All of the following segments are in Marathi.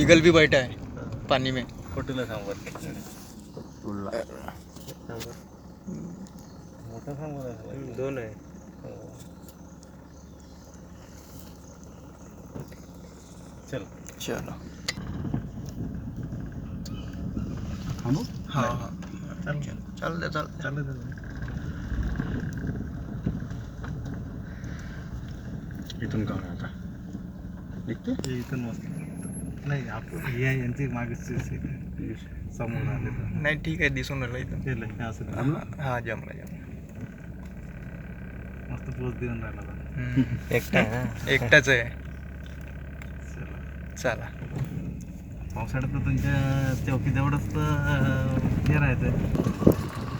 ईगल भी बैठा है पानी में। फोटोला सांगत मोठा सांगत दोन आहे. चल. चलो. थांबू? हाँ हाँ. चल. चल दे चल चालू इथून का आता. निघते इथून मस्त. नाही आपण हे यांची मागे समोर आले नाही ठीक आहे दिसून राहिलं इथं. केलं हे असं थांबलं हा जमला जमला. मस्त पोच देऊन राहिला आता. हम्म. एकटा आहे ना? एकटाच आहे. चला. चला. पावसाळ्यात तर तुमच्या चौकीजवळच तर अं, हे राहायचं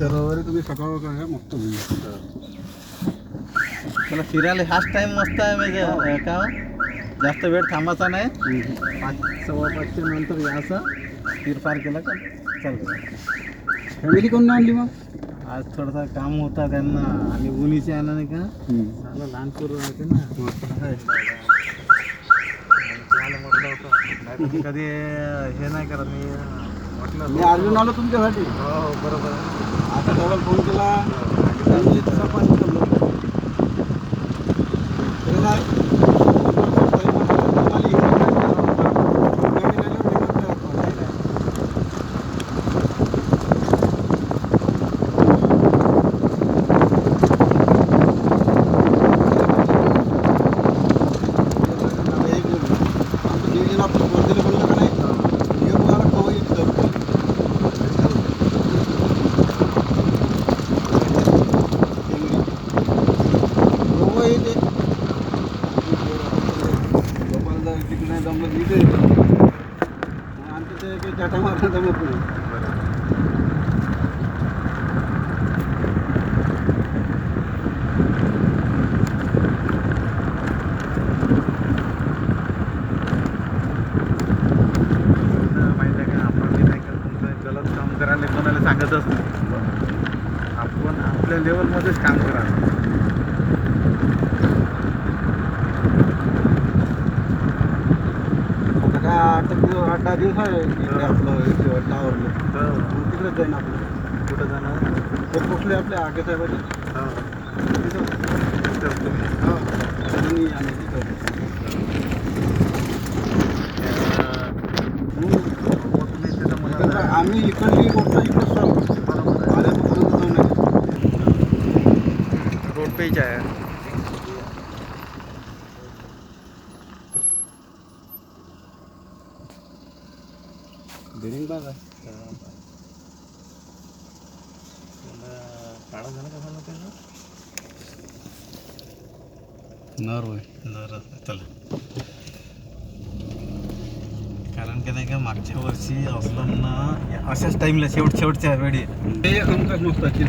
तर रविवारी तुम्ही सकाळ करा मस्त मला फिरायला हाच टाइम मस्त आहे म्हणजे का हो? जास्त वेळ थांबायचा नाही. पाच सव्वा पाचच्या नंतर यायचं फिरफार केला का? चालतं फॅमिली कोण नाही आणली मग? आज थोडासा काम होता त्यांना. आणि उन्हीचे आणा नाही का? चांगलं लहान पोरं राहते ना. म्हटलं होतं. कधी हे नाही करत. मी मी अर्जुन आलो तुमच्यासाठी. हो बरोबर आता डबल फोन केला. आमच्या ते जमत नाही माहिती आहे का आपण बी नाही काम करायला कोणाला सांगतच नाही आपण आपल्या लेवलमध्येच काम करा आता काय आठ दिवस आठ दहा दिवस आहे इकडे आपलं टावरला तिकडेच जाईन आपलं. कुठं जाणार? ते पोचले आपल्या आगे साहेबाचे तिथं हा. आम्ही तिथं तिथं तर मला काय, आम्ही इकडली गोष्ट इकडंच चालू बरोबर आहे. रोड पे ही आहे. बिरिंग बाग आहे काळा झाला का झाला त्याला नर होय जरा चला. कारण की नाही का मागच्या वर्षी असलं ना या अशाच टाईमला शेवट शेवटच्या वेळी. ते हमखास मस्त आहे